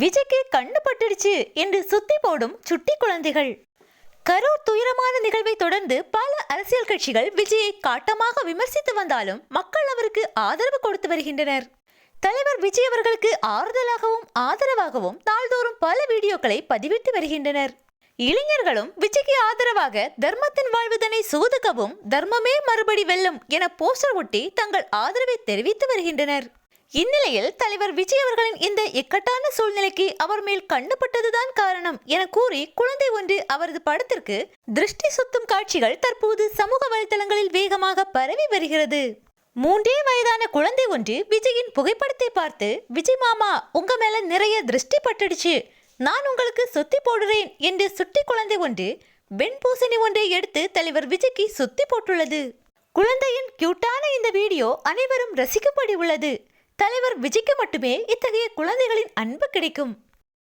விஜய்க்கு கண்ணு பட்டுடுச்சு என்று சுத்தி போடும் சுட்டி குழந்தைகள். கரூர் துயரமான நிகழ்வை தொடர்ந்து பல அரசியல் கட்சிகள் விஜயை காட்டமாக விமர்சித்து வந்தாலும் மக்கள் அவருக்கு ஆதரவு கொடுத்து வருகின்றனர். தலைவர் விஜய் அவர்களுக்கு ஆறுதலாகவும் ஆதரவாகவும் நாள்தோறும் பல வீடியோக்களை பதிவிட்டு வருகின்றனர். இளைஞர்களும் விஜய்க்கு ஆதரவாக தர்மத்தின் வாழ்வுதனை சூதுகவும் தர்மமே மறுபடி வெல்லும் என போஸ்டர் ஒட்டி தங்கள் ஆதரவை தெரிவித்து வருகின்றனர். இந்நிலையில் தலைவர் விஜய் அவர்களின் இந்த இக்கட்டான சூழ்நிலைக்கு அவர் மேல் கண்டுபட்டதுதான் காரணம் என கூறி குழந்தை ஒன்று அவரது படத்திற்கு திருஷ்டி சுத்தும் காட்சிகள் தற்போது சமூக வலைதளங்களில் வேகமாக பரவி வருகிறது. மூன்றே வயதான குழந்தை ஒன்று விஜயின் புகைப்படத்தை பார்த்து விஜய் மாமா உங்க மேல நிறைய திருஷ்டி பட்டுடுச்சு. நான் உங்களுக்கு சுத்தி போடுறேன் என்று சுட்டி குழந்தை ஒன்று வெண் பூசணி ஒன்றை எடுத்து தலைவர் விஜய்க்கு சுத்தி போட்டுள்ளது. குழந்தையின் கியூட்டான இந்த வீடியோ அனைவரும் ரசிக்கப்படி உள்ளது. தலைவர் விஜய்க்கு மட்டுமே இத்தகைய குழந்தைகளின் அன்பு கிடைக்கும்.